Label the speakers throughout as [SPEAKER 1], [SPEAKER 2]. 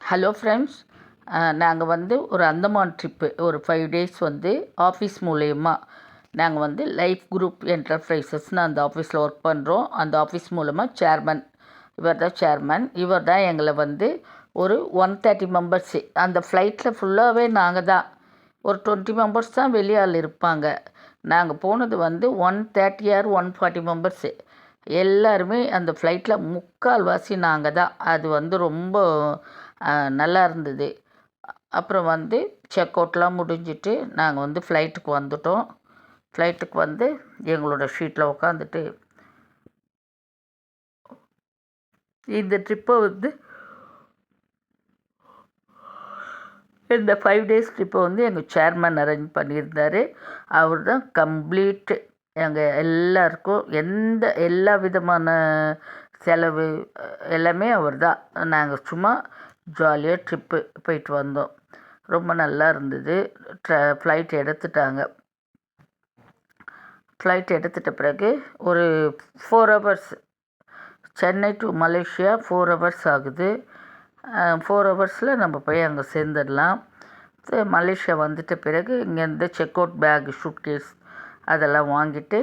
[SPEAKER 1] Hello friends நாங்கள் வந்து ஒரு அந்தமான் ட்ரிப்பு ஒரு ஃபைவ் டேஸ் வந்து ஆஃபீஸ் மூலயமா நாங்கள் வந்து லைஃப் குரூப் என்டர்பிரைசஸ்னு அந்த ஆஃபீஸில் ஒர்க் பண்ணுறோம் அந்த ஆஃபீஸ் மூலமாக சேர்மன் இவர் தான் சேர்மன் இவர் தான் எங்களை வந்து ஒரு ஒன் தேர்ட்டி மெம்பர்ஸு அந்த ஃப்ளைட்டில் ஃபுல்லாகவே நாங்கள் தான். ஒரு டுவெண்ட்டி மெம்பர்ஸ் தான் வெளியால் இருப்பாங்க. நாங்கள் போனது வந்து one thirty or one forty members எல்லாருமே அந்த ஃப்ளைட்டில் முக்கால்வாசி நாங்கள் தான். அது வந்து ரொம்ப நல்லா இருந்தது. அப்புறம் வந்து செக் அவுட்லாம் முடிஞ்சிட்டு நாங்கள் வந்து ஃப்ளைட்டுக்கு வந்துட்டோம். ஃப்ளைட்டுக்கு வந்து எங்களோட ஷீட்டில் உட்காந்துட்டு இந்த ட்ரிப்பை வந்து இந்த ஃபைவ் டேஸ் ட்ரிப்பை வந்து எங்கள் சேர்மேன் அரேஞ்ச் பண்ணியிருந்தார். அவர் தான் கம்ப்ளீட்டு எங்கள் எல்லாருக்கும் எந்த எல்லா விதமான செலவு எல்லாமே அவர் தான். நாங்கள் சும்மா ஜாலியாக ட்ரிப்பு போயிட்டு வந்தோம். ரொம்ப நல்லா இருந்தது. ட்ர ஃப்ளைட் எடுத்துட்டாங்க. ஃப்ளைட் எடுத்துட்ட பிறகு ஒரு four hours Chennai to Malaysia four hours ஆகுது. ஃபோர் ஹவர்ஸில் நம்ம போய் அங்கே சேர்ந்துடலாம். மலேசியா வந்துட்ட பிறகு இங்கேருந்து செக் அவுட் பேக் ஷூட்கேஸ் அதெல்லாம் வாங்கிட்டு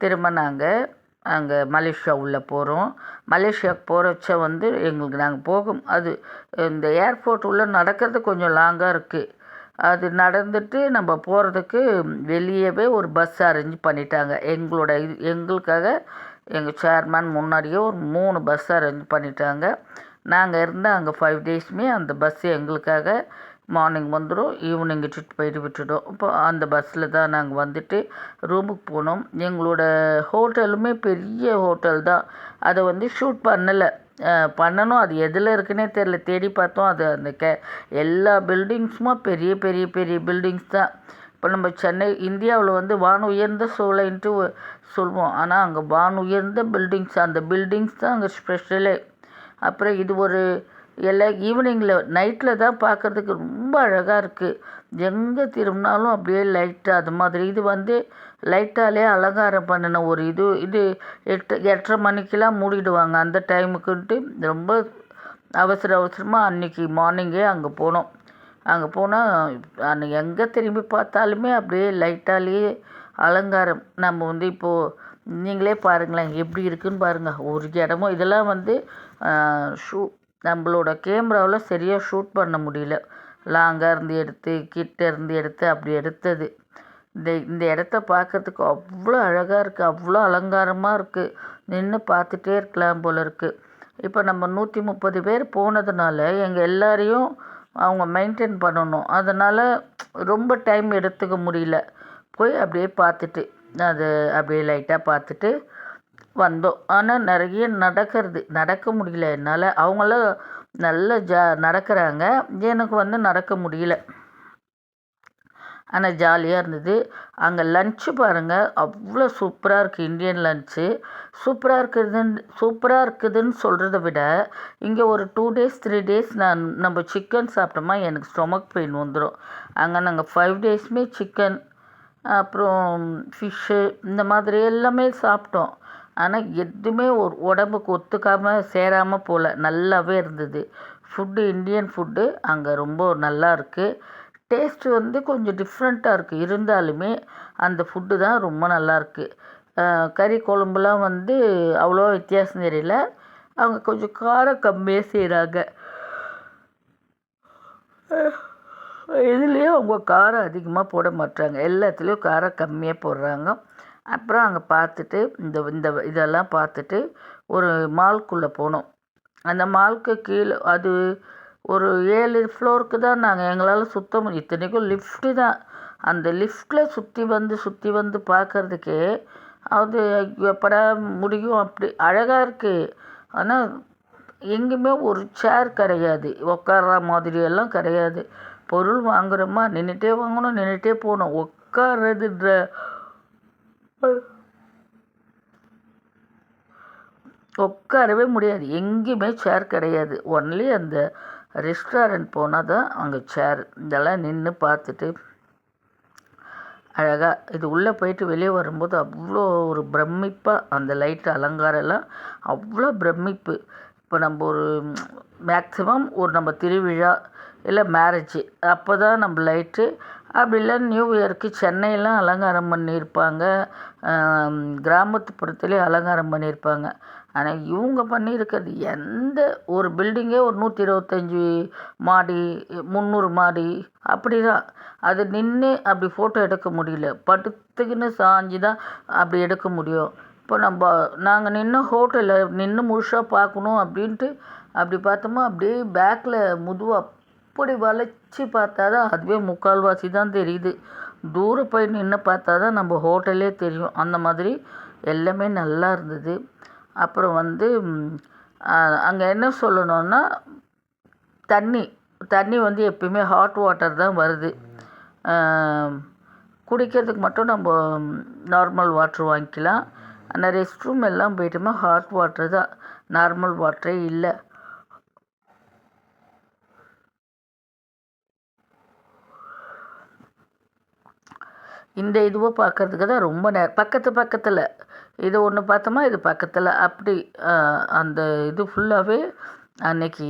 [SPEAKER 1] திரும்ப நாங்கள் அங்கே மலேசியா உள்ளே போகிறோம் மலேசியாவுக்கு போகிறச்ச வந்து எங்களுக்கு நாங்கள் போகும் அது இந்த ஏர்போர்ட் உள்ளே நடக்கிறது கொஞ்சம் லாங்காக இருக்குது அது நடந்துட்டு நம்ம போகிறதுக்கு வெளியவே ஒரு பஸ் அரேஞ்ச் பண்ணிட்டாங்க. எங்களோட இது எங்களுக்காக எங்கள் சேர்மேன் முன்னாடியே ஒரு மூணு பஸ் அரேஞ்ச் பண்ணிட்டாங்க. நாங்கள் இருந்த அங்கே ஃபைவ் டேஸுமே அந்த பஸ் எங்களுக்காக மார்னிங் வந்துடும் ஈவினிங் இட்டுட்டு போயிட்டு விட்டுடும். இப்போ அந்த பஸ்ஸில் தான் நாங்கள் வந்துட்டு ரூமுக்கு போனோம். எங்களோட ஹோட்டலுமே பெரிய ஹோட்டல் தான். அதை வந்து ஷூட் பண்ணலை. பண்ணணும். அது எதில் இருக்குன்னே தெரில தேடி பார்த்தோம். அது அந்த கே எல்லா பில்டிங்ஸுமே பெரிய பெரிய பெரிய பில்டிங்ஸ் தான். இப்போ நம்ம சென்னை இந்தியாவில் வந்து வான் உயர்ந்த சோலைன்ட்டு சொல்லுவோம். ஆனால் அங்கே வான் உயர்ந்த பில்டிங்ஸ் அந்த பில்டிங்ஸ் தான் அங்கே ஸ்பெஷலே அப்புறம் இது ஒரு எல்லாம் ஈவினிங்கில் நைட்டில் தான் பார்க்குறதுக்கு ரொம்ப அழகாக இருக்குது எங்கே திரும்பினாலும் அப்படியே லைட்டாக அது மாதிரி. இது வந்து லைட்டாலே அலங்காரம் பண்ணின ஒரு இது. இது எட்டு எட்டரை மணிக்கெலாம் மூடிடுவாங்க. அந்த டைமுக்குன்ட்டு ரொம்ப அவசர அவசரமாக அன்றைக்கி மார்னிங்கே அங்கே போனோம். அங்கே போனால் அன்றைக்கி எங்கே திரும்பி பார்த்தாலுமே அப்படியே லைட்டாலேயே அலங்காரம். நம்ம வந்து இப்போது நீங்களே பாருங்களேன் எப்படி இருக்குன்னு பாருங்கள் ஒரு இடமும் இதெல்லாம் வந்து ஷூ நம்மளோட கேமராவில் சரியாக ஷூட் பண்ண முடியல. லாங்காக இருந்து எடுத்து கிட்ட இருந்து எடுத்து அப்படி எடுத்தது. இந்த இந்த இடத்த பார்க்கறதுக்கு அவ்வளோ அழகாக இருக்குது அவ்வளோ அலங்காரமாக இருக்குது நின்று பார்த்துட்டே இருக்கலாம் போல் இருக்குது இப்போ நம்ம நூற்றி முப்பது பேர் போனதுனால எங்கள் எல்லாரையும் அவங்க மெயின்டைன் பண்ணணும். அதனால் ரொம்ப டைம் எடுத்துக்க முடியல. போய் அப்படியே பார்த்துட்டு அது அப்படியே லைட்டாக பார்த்துட்டு வந்தோம். ஆனால் நிறைய நடக்கிறது. நடக்க முடியல. என்னால் அவங்களாம் நல்ல ஜா நடக்கிறாங்க. எனக்கு வந்து நடக்க முடியல. ஆனால் ஜாலியாக இருந்தது. அங்கே லன்ச்சு பாருங்கள் அவ்வளோ சூப்பராக இருக்குது இந்தியன் லன்ச்சு சூப்பராக இருக்குதுன்னு சூப்பராக இருக்குதுன்னு சொல்கிறத விட இங்கே ஒரு டூ டேஸ் த்ரீ டேஸ் நான் நம்ம சிக்கன் சாப்பிட்டோமா எனக்கு ஸ்டொமக் பெயின் வந்துடும் அங்கே நாங்கள் ஃபைவ் டேஸுமே சிக்கன் அப்புறம் ஃபிஷ்ஷு இந்த மாதிரி எல்லாமே சாப்பிட்டோம். ஆனால் எதுவுமே ஒரு உடம்புக்கு ஒத்துக்காமல் சேராமல் போகல நல்லாவே இருந்தது. ஃபுட்டு இந்தியன் ஃபுட்டு அங்கே ரொம்ப நல்லா இருக்குது டேஸ்ட்டு வந்து கொஞ்சம் டிஃப்ரெண்ட்டாக இருக்குது இருந்தாலுமே அந்த ஃபுட்டு தான் ரொம்ப நல்லாயிருக்கு கறி குழம்புலாம் வந்து அவ்வளோ வித்தியாசம் தெரியல. அவங்க கொஞ்சம் காரம் கம்மியாக செய்கிறாங்க இதுலேயும் அவங்க காரம் அதிகமாக போட மாட்டாங்க எல்லாத்துலேயும் காரம் கம்மியாக போடுறாங்க. அப்புறம் அங்கே பார்த்துட்டு இந்த இந்த இதெல்லாம் பார்த்துட்டு ஒரு மால்குள்ளே போனோம். அந்த மால்க்கு கீழே அது ஒரு ஏழு ஃப்ளோருக்கு தான் நாங்கள் எங்களால் சுத்த முடியும். இத்தனைக்கும் லிஃப்ட்டு தான். அந்த லிஃப்ட்டில் சுற்றி வந்து சுற்றி வந்து பார்க்குறதுக்கே அது எப்படா முடியும் அப்படி அழகாக இருக்குது ஆனால் எங்கேயுமே ஒரு சேர் கிடையாது. உட்கார்ற மாதிரியெல்லாம் கிடையாது. பொருள் வாங்குகிறோமா நின்றுட்டே வாங்கணும் நின்றுட்டே போகணும். உட்கார்றதுன்ற உட்காரவே முடியாது. எங்கேயுமே சேர் கிடையாது. ஒன்லி அந்த ரெஸ்டாரண்ட் போனால் தான் அங்கே சேர் இதெல்லாம் நின்று பார்த்துட்டு அழகாக இது உள்ளே போயிட்டு வெளியே வரும்போது அவ்வளோ ஒரு பிரமிப்பாக அந்த லைட் அலங்காரம்லாம் அவ்வளோ பிரமிப்பு. இப்போ நம்ம ஒரு மேக்ஸிமம் ஒரு நம்ம திருவிழா இல்லை மேரேஜு அப்போ தான் நம்ம லைட்டு அப்படி இல்லை நியூ இயருக்கு சென்னையெலாம் அலங்காரம் பண்ணியிருப்பாங்க. கிராமத்துப்புறத்துலேயும் அலங்காரம் பண்ணியிருப்பாங்க. ஆனால் இவங்க பண்ணியிருக்கிறது எந்த ஒரு பில்டிங்கே ஒரு நூற்றி இருபத்தஞ்சி மாடி முந்நூறு மாடி அப்படி தான் அது நின்று அப்படி ஃபோட்டோ எடுக்க முடியல. படுத்துக்குன்னு சாஞ்சு தான் அப்படி எடுக்க முடியும். இப்போ நம்ம நாங்கள் நின்று ஹோட்டலில் நின்று முழுசாக பார்க்கணும் அப்படின்ட்டு அப்படி பார்த்தோமா அப்படியே பேக்கில் முதுவாக அப்படி வளைச்சி பார்த்தா தான் அதுவே முக்கால்வாசி தான் தெரியுது. தூரம் போய் நின்று பார்த்தா தான் நம்ம ஹோட்டலே தெரியும். அந்த மாதிரி எல்லாமே நல்லா இருந்தது. அப்புறம் வந்து அங்கே என்ன சொல்லணுன்னா தண்ணி தண்ணி வந்து எப்பயுமே ஹாட் வாட்டர் தான் வருது. குடிக்கிறதுக்கு மட்டும் நம்ம நார்மல் வாட்ரு வாங்கிக்கலாம். ஆனால் ரெஸ்ட் ரூம் எல்லாம் போயிட்டோமா ஹாட் வாட்ரு தான். நார்மல் வாட்டரே இல்லை. இந்த இதுவை பார்க்கறதுக்கு தான் ரொம்ப நேரம் பக்கத்து பக்கத்தில். இது ஒன்று பார்த்தோமா? இது பக்கத்தில். அப்படி அந்த இது ஃபுல்லாகவே அன்னைக்கு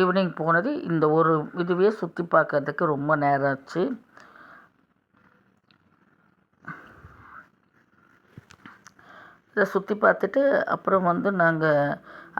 [SPEAKER 1] ஈவினிங் போனது. இந்த ஒரு இதுவே சுற்றி பார்க்கறதுக்கு ரொம்ப நேரம் ஆச்சு. இதை சுற்றி பார்த்துட்டு அப்புறம் வந்து நாங்கள்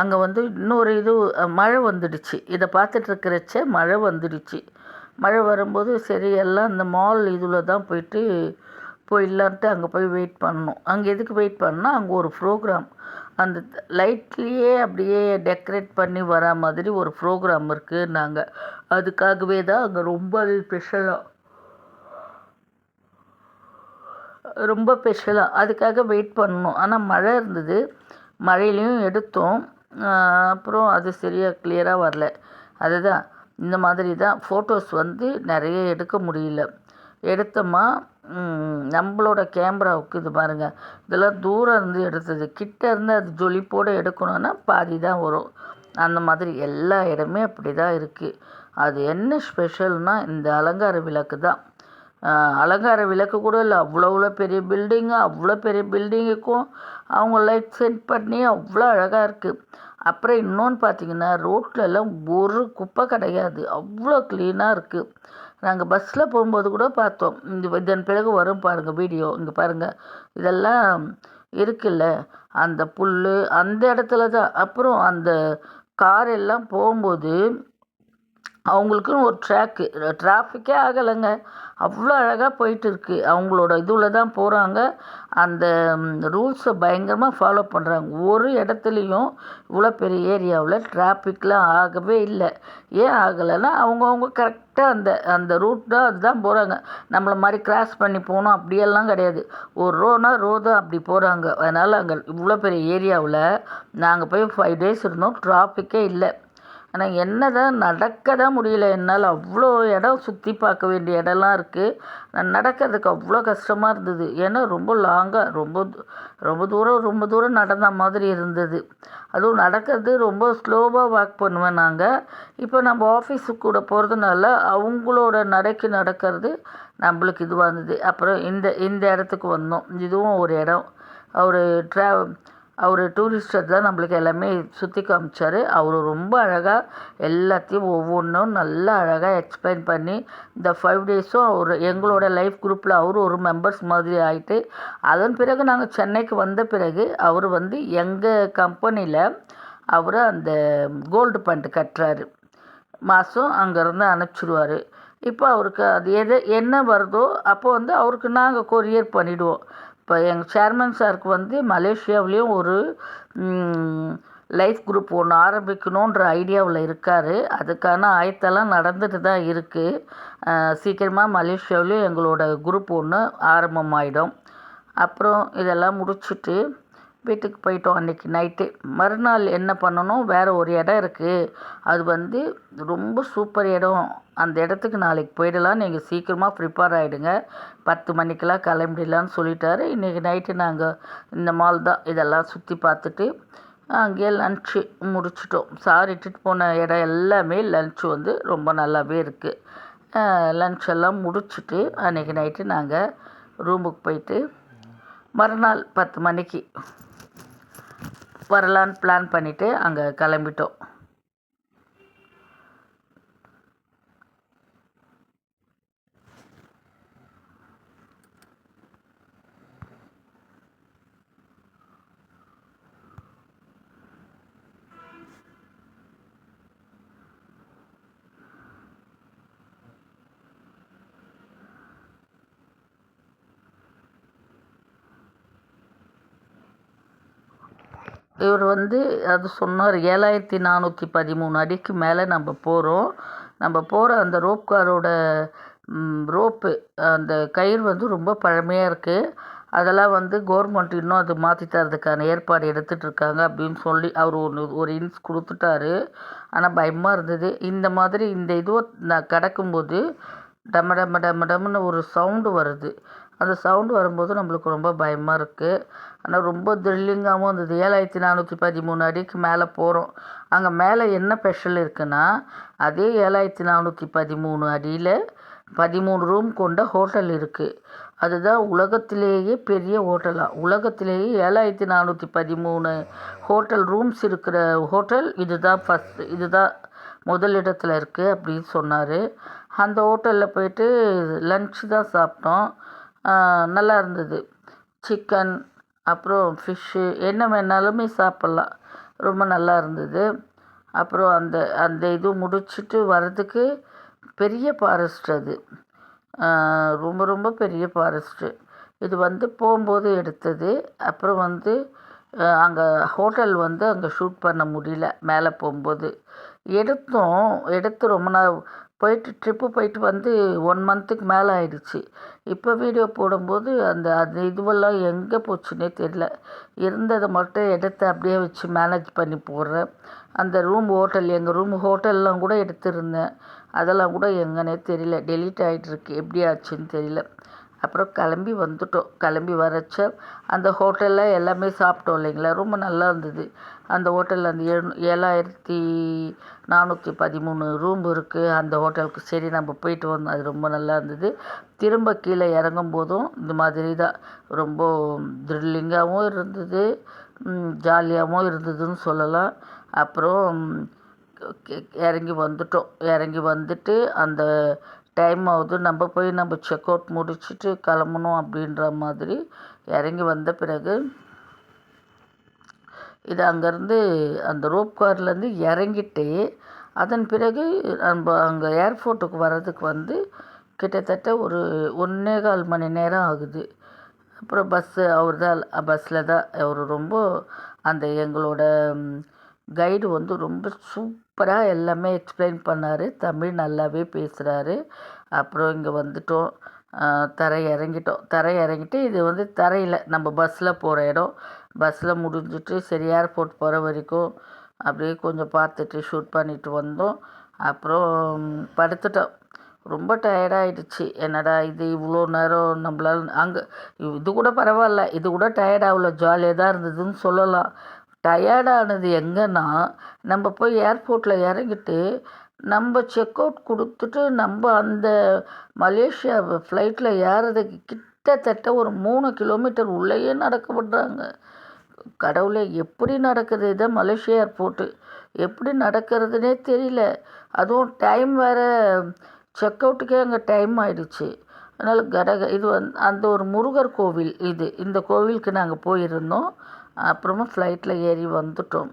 [SPEAKER 1] அங்கே வந்து இன்னொரு இது மழை வந்துடுச்சு. இதை பார்த்துட்ருக்கிறச்ச மழை வந்துடுச்சு. மழை வரும்போது சரி எல்லாம் இந்த மால் இதில் தான் போயிட்டு போயிடலான்ட்டு அங்கே போய் வெயிட் பண்ணோம் அங்கே எதுக்கு வெயிட் பண்ணால் அங்கே ஒரு ப்ரோக்ராம் அந்த லைட்லேயே அப்படியே டெக்கரேட் பண்ணி வரா மாதிரி ஒரு ப்ரோக்ராம் இருக்குது நாங்கள் அதுக்காகவே தான் அங்கே ரொம்ப ஸ்பெஷலாக ரொம்ப ஸ்பெஷலாக அதுக்காக வெயிட் பண்ணோம் ஆனால் மழை இருந்தது. மழையிலையும் எடுத்தோம். அப்புறம் அது சரியாக கிளியராக வரல. அதுதான். இந்த மாதிரி தான் ஃபோட்டோஸ் வந்து நிறைய எடுக்க முடியல. எடுத்தோமா? நம்மளோட கேமராவுக்கு இது பாருங்கள் இதெல்லாம் தூரம் இருந்து எடுத்தது. கிட்ட இருந்து அது ஜொலிப்போடு எடுக்கணுன்னா பாதி தான் வரும். அந்த மாதிரி எல்லா இடமே அப்படி தான் இருக்குது அது என்ன ஸ்பெஷல்னால் இந்த அலங்கார விளக்கு தான். அலங்கார விளக்கு கூட இல்லை. அவ்வளோ அவ்வளோ பெரிய பில்டிங்கு அவ்வளோ பெரிய பில்டிங்குக்கும் அவங்க லைட் செட் பண்ணி அவ்வளோ அழகாக இருக்குது அப்புறம் இன்னொன்று பார்த்தீங்கன்னா ரோட்லலாம் ஒரு குப்பை கிடையாது. அவ்வளோ க்ளீனாக இருக்குது நாங்கள் பஸ்ஸில் போகும்போது கூட பார்த்தோம். இந்த இதன் பிறகு வரும் பாருங்கள் வீடியோ இங்கே பாருங்கள் இதெல்லாம் இருக்குல்ல. அந்த புல் அந்த இடத்துல தான். அப்புறம் அந்த கார் எல்லாம் போகும்போது அவங்களுக்குன்னு ஒரு ட்ராக்கு டிராஃபிக்கே ஆகலைங்க. அவ்வளோ அழகாக போயிட்டு இருக்குது அவங்களோட இதில் தான் போகிறாங்க அந்த ரூல்ஸை பயங்கரமாக ஃபாலோ பண்ணுறாங்க ஒரு இடத்துலையும் இவ்வளோ பெரிய ஏரியாவில் டிராஃபிக்லாம் ஆகவே இல்லை. ஏன் ஆகலைன்னா அவங்கவுங்க கரெக்டாக அந்த அந்த ரூட் தான் அதுதான் போகிறாங்க நம்மளை மாதிரி கிராஸ் பண்ணி போகணும் அப்படியெல்லாம் கிடையாது. ஒரு ரோனா ரோ தான் அப்படி போகிறாங்க அதனால் அங்கே இவ்வளோ பெரிய ஏரியாவில் நாங்கள் போய் ஃபைவ் டேஸ் இருந்தோம். டிராஃபிக்கே இல்லை. ஆனால் என்ன தான் நடக்க தான் முடியல. என்னால் அவ்வளோ இடம் சுற்றி பார்க்க வேண்டிய இடம்லாம் இருக்குது நான் நடக்கிறதுக்கு அவ்வளோ கஷ்டமாக இருந்தது. ஏன்னா ரொம்ப லாங்காக ரொம்ப ரொம்ப தூரம் ரொம்ப தூரம் நடந்த மாதிரி இருந்தது. அதுவும் நடக்கிறது ரொம்ப ஸ்லோவாக வாக் பண்ணுவேன் நாங்கள் இப்போ நம்ம ஆஃபீஸுக்கு கூட போகிறதுனால அவங்களோட நடைக்கு நடக்கிறது நம்மளுக்கு இதுவாக இருந்தது. அப்புறம் இந்த இந்த இடத்துக்கு வந்தோம். இதுவும் ஒரு இடம். ஒரு ட்ரா அவர் டூரிஸ்டர் தான் நம்மளுக்கு எல்லாமே சுற்றி காமிச்சார். அவர் ரொம்ப அழகாக எல்லாத்தையும் ஒவ்வொன்றும் நல்லா அழகாக எக்ஸ்பிளைன் பண்ணி இந்த ஃபைவ் டேஸும் அவர் எங்களோட லைஃப் குரூப்பில் அவர் ஒரு மெம்பர்ஸ் மாதிரி ஆகிட்டு அதன் பிறகு நாங்கள் சென்னைக்கு வந்த பிறகு அவர் வந்து எங்கள் கம்பெனியில் அவர் அந்த கோல்டு பண்ட் கட்டுறாரு. மாதம் அங்கேருந்து அனுப்பிச்சிடுவார் இப்போ அவருக்கு அது எது என்ன வருதோ அப்போ வந்து அவருக்கு நாங்கள் கொரியர் பண்ணிவிடுவோம் இப்போ எங்கள் சேர்மன் சாருக்கு வந்து மலேசியாவிலையும் ஒரு லைஃப் குரூப் ஒன்று ஆரம்பிக்கணுன்ற ஐடியாவில் இருக்கார். அதுக்கான ஆயத்தெல்லாம் நடந்துட்டு தான் இருக்குது சீக்கிரமாக மலேசியாவிலையும் எங்களோட குரூப் ஒன்று ஆரம்பமாயிடும். அப்புறம் இதெல்லாம் முடிச்சுட்டு வீட்டுக்கு போயிட்டோம் அன்றைக்கி நைட்டு மறுநாள் என்ன பண்ணணும்? வேறு ஒரு இடம் இருக்குது அது வந்து ரொம்ப சூப்பர் இடம். அந்த இடத்துக்கு நாளைக்கு போயிடலாம். நீங்கள் சீக்கிரமாக ப்ரிப்பேர் ஆகிடுங்க பத்து மணிக்கெல்லாம் கிளம்பிடலான்னு சொல்லிட்டாரு. இன்றைக்கி நைட்டு நாங்கள் இந்த மால் தான் இதெல்லாம் சுற்றி பார்த்துட்டு அங்கேயே லன்ச்சு முடிச்சிட்டோம். சார் இட்டுட்டு போன இடம் எல்லாமே லன்ச்சு வந்து ரொம்ப நல்லாவே இருக்குது லன்ச் எல்லாம் முடிச்சுட்டு அன்றைக்கி நைட்டு நாங்கள் ரூமுக்கு போயிட்டு மறுநாள் பத்து மணிக்கு வரலான்னு பிளான் பண்ணிவிட்டு அங்கே கிளம்பிட்டோம். இவர் வந்து அது சொன்னார் ஏழாயிரத்தி நானூற்றி பதிமூணு அடிக்கு மேலே நம்ம போகிறோம் நம்ம போகிற அந்த ரோப் காரோட ரோப்பு அந்த கயிறு வந்து ரொம்ப பழமையாக இருக்குது அதெல்லாம் வந்து கவர்மெண்ட் இன்னும் அது மாற்றி தரதுக்கான ஏற்பாடு எடுத்துகிட்டு இருக்காங்க அப்படின்னு சொல்லி அவர் ஒன்று ஒரு இன்ஸ் கொடுத்துட்டாரு. ஆனால் பயமாக இருந்தது. இந்த மாதிரி இந்த இதுவை நான் கடக்கும்போது டம டம டம டம்னு ஒரு சவுண்டு வருது. அந்த சவுண்டு வரும்போது நம்மளுக்கு ரொம்ப பயமாக இருக்குது ஆனால் ரொம்ப த்ரில்லிங்காகவும் இருந்தது ஏழாயிரத்தி நானூற்றி பதிமூணு அடிக்கு மேலே போகிறோம் அங்கே மேலே என்ன ஸ்பெஷல் இருக்குன்னா அதே ஏழாயிரத்தி நானூற்றி பதிமூணு அடியில் பதிமூணு ரூம் கொண்ட ஹோட்டல் இருக்குது அதுதான் உலகத்திலேயே பெரிய ஹோட்டலாக உலகத்திலேயே ஏழாயிரத்தி நானூற்றி பதிமூணு ஹோட்டல் ரூம்ஸ் இருக்கிற ஹோட்டல் இதுதான் ஃபஸ்ட் இதுதான் முதல் இருக்குது அப்படின்னு சொன்னார். அந்த ஹோட்டலில் போயிட்டு லன்ச் தான் சாப்பிட்டோம். நல்லா இருந்தது. சிக்கன் அப்புறம் ஃபிஷ்ஷு என்ன வேணாலுமே சாப்பிட்லாம். ரொம்ப நல்லா இருந்தது. அப்புறம் அந்த அந்த இது முடிச்சுட்டு வர்றதுக்கு பெரிய ஃபாரஸ்ட் அது. ரொம்ப ரொம்ப பெரிய ஃபாரஸ்ட்டு இது வந்து போகும்போது எடுத்தது. அப்புறம் வந்து அங்கே ஹோட்டல் வந்து அங்கே ஷூட் பண்ண முடியல. மேலே போகும்போது. எடுத்தோம். எடுத்து ரொம்ப நாள் போயிட்டு ட்ரிப்பு போயிட்டு வந்து ஒன் மந்த்துக்கு மேலே ஆயிடுச்சு. இப்போ வீடியோ போடும்போது அந்த அந்த இதுவெல்லாம் எங்கே போச்சுன்னே தெரியல. இருந்ததை மட்டும் எடுத்து அப்படியே வச்சு மேனேஜ் பண்ணி போடுறேன். அந்த ரூம் ஹோட்டல் எங்கள் ரூம் ஹோட்டல்லாம் கூட எடுத்திருந்தேன். அதெல்லாம் கூட எங்கன்னே தெரியல. டெலீட் ஆகிட்டுருக்கு எப்படி ஆச்சுன்னு தெரியல. அப்புறம் கிளம்பி வந்துட்டோம். கிளம்பி வரச்ச அந்த ஹோட்டலில் எல்லாமே சாப்பிட்டோம் இல்லைங்களா? ரொம்ப நல்லா இருந்தது. அந்த ஹோட்டலில் அந்த ஏழு ஏழாயிரத்தி நானூற்றி பதிமூணு ரூம் இருக்குது அந்த ஹோட்டலுக்கு சரி நம்ம போயிட்டு வந்தோம். அது ரொம்ப நல்லா இருந்தது. திரும்ப கீழே இறங்கும் போதும் இந்த மாதிரி தான். ரொம்ப த்ரில்லிங்காகவும் இருந்தது. ஜாலியாகவும் இருந்ததுன்னு சொல்லலாம். அப்புறம் இறங்கி வந்துட்டோம். இறங்கி வந்துட்டு அந்த டைம் ஆகுது. நம்ம போய் நம்ம செக் அவுட் முடிச்சுட்டு கிளம்பணும் அப்படின்ற மாதிரி இறங்கி வந்த பிறகு இது அங்கேருந்து அந்த ரோப் கார்லேருந்து இறங்கிட்டு அதன் பிறகு நம்ம அங்கே ஏர்போர்ட்டுக்கு வர்றதுக்கு வந்து கிட்டத்தட்ட ஒரு ஒன்றே கால் மணி நேரம் ஆகுது. அப்புறம் பஸ்ஸு அவர் தான் பஸ்ஸில் தான். அவர் ரொம்ப அந்த எங்களோட கைடு வந்து ரொம்ப சூப்பராக எல்லாமே எக்ஸ்பிளைன் பண்ணார். தமிழ் நல்லாவே பேசுகிறாரு அப்புறம் இங்கே வந்துட்டோம். தரை இறங்கிட்டோம். தரை இறங்கிட்டு இது வந்து தரையில் நம்ம பஸ்ஸில் போகிற இடம். பஸ்ஸில் முடிஞ்சிட்டு சரி ஏர்போர்ட் போகிற வரைக்கும் அப்படியே கொஞ்சம் பார்த்துட்டு ஷூட் பண்ணிட்டு வந்தோம். அப்புறம் படுத்துட்டோம். ரொம்ப டயர்டாயிடுச்சு என்னடா இது இவ்வளோ நேரம் நம்மளால் அங்கே இது கூட பரவாயில்ல. இது கூட டயர்டாகல ஜாலியாக தான் இருந்ததுன்னு சொல்லலாம். டயர்டானது எங்கன்னா நம்ம போய் ஏர்போர்ட்டில் இறங்கிட்டு நம்ம செக் அவுட் கொடுத்துட்டு நம்ம அந்த மலேசியா ஃப்ளைட்டில் ஏறுறதுக்கு கிட்டத்தட்ட ஒரு மூணு கிலோமீட்டர் உள்ளேயே நடக்க கடவுளே எப்படி நடக்குது இதை? Malaysia airport. எப்படி நடக்கிறதுனே தெரியல. அதுவும் டைம் வேறு செக் அவுட்டுக்கே அங்கே டைம் ஆயிடுச்சு. அதனால் கடக இது வந்து அந்த ஒரு முருகர் கோவில் இது. இந்த கோவிலுக்கு நாங்கள் போயிருந்தோம். அப்புறமா ஃப்ளைட்டில் ஏறி வந்துட்டோம்.